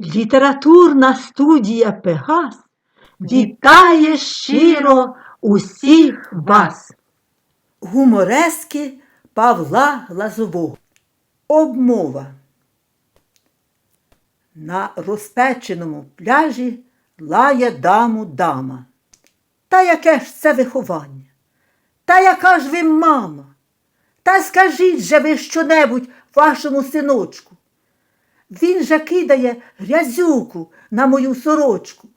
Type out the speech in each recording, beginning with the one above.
Літературна студія Пегас вітає щиро усіх вас. Гуморески Павла Глазового. Обмова. На розпеченому пляжі лає даму дама. Та яке ж це виховання? Та яка ж ви мама? Та скажіть же ви щонебудь вашому синочку. Він же кидає грязюку на мою сорочку.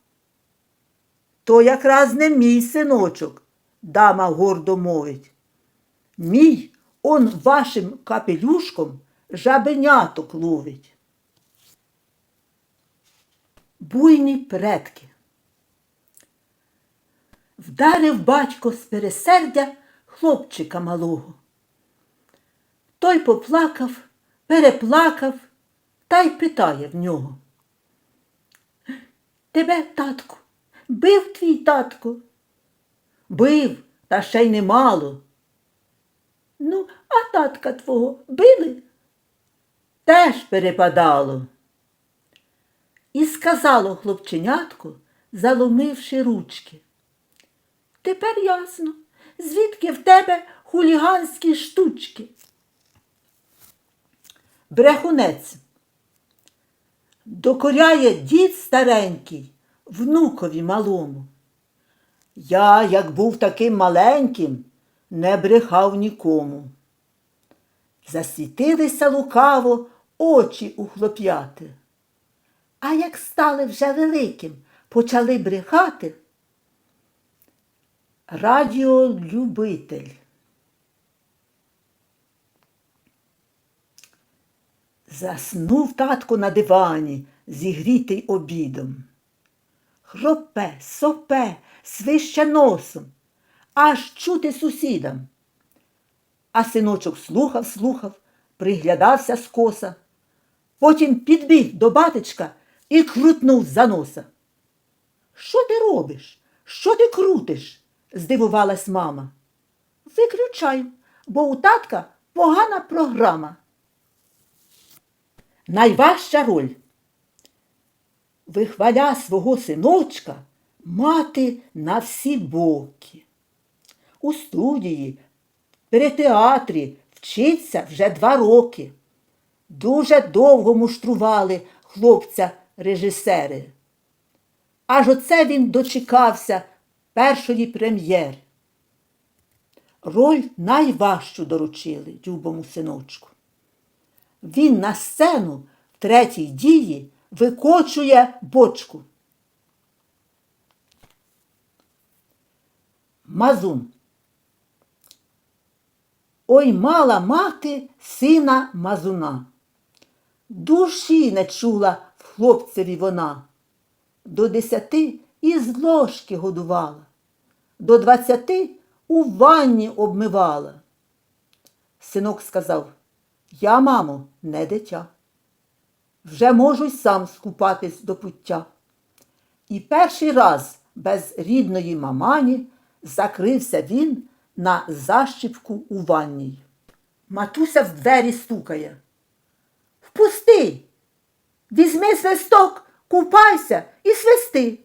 То якраз не мій синочок, дама гордо мовить. Мій он вашим капелюшком жабеняток ловить. Буйні предки. Вдарив батько з пересердя хлопчика малого. Той поплакав, переплакав та й питає в нього. Тебе, татку, бив твій татко? Бив, та ще й немало. Ну, а татка твого били? Теж перепадало. І сказало хлопченятко, заломивши ручки. Тепер ясно, звідки в тебе хуліганські штучки. Брехунець. Докоряє дід старенький внукові малому. Я, як був таким маленьким, не брехав нікому. Засвітилися лукаво очі у хлоп'яти. А як стали вже великим, почали брехати. Радіолюбитель. Заснув татко на дивані, зігрітий обідом. Хропе, сопе, свище носом, аж чути сусідам. А синочок слухав, слухав, приглядався скоса. Потім підбіг до батечка і крутнув за носа. Що ти робиш? Що ти крутиш? здивувалась мама. Виключаю, бо у татка погана програма. Найважча роль. Вихваля свого синочка мати на всі боки. У студії, при театрі вчиться вже два роки. Дуже довго муштрували хлопця режисери. Аж оце він дочекався першої прем'єри. Роль найважчу доручили дюбому синочку. Він на сцену в третій дії викочує бочку. Мазун. Ой мала мати сина мазуна. Душі не чула в хлопцеві вона. До десяти із ложки годувала, до двадцяти у ванні обмивала. Синок сказав, я, мамо, не дитя. Вже можу й сам скупатись до пуття. І перший раз без рідної мамані закрився він на защіпку у ванній. Матуся в двері стукає. Впусти, візьми свисток, купайся і свисти.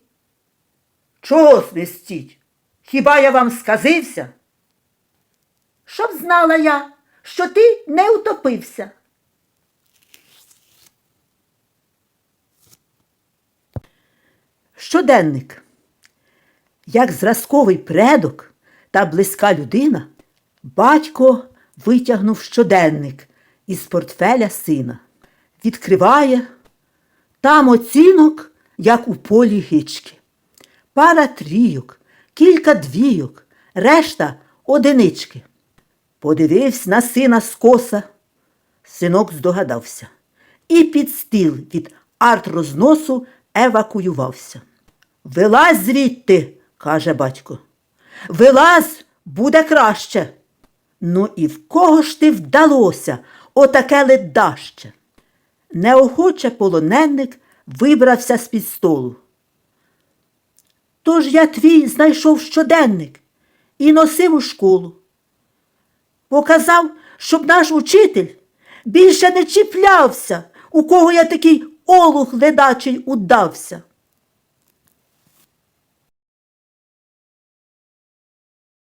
Чого свистіть? Хіба я вам сказився? Щоб знала я, що ти не утопився. Щоденник. Як зразковий предок та близька людина, батько витягнув щоденник із портфеля сина. Відкриває там оцінок, як у полі гички. Пара трійок, кілька двійок, решта одинички. Подивився на сина скоса. Синок здогадався. І під стіл від арт-розносу евакуювався. Вилазь звідти, каже батько. Вилазь, буде краще. Ну і в кого ж ти вдалося отаке ледаще? Неохоче полоненник вибрався з-під столу. Тож я твій знайшов щоденник і носив у школу. Показав, щоб наш учитель більше не чіплявся, у кого я такий олух ледачий удався.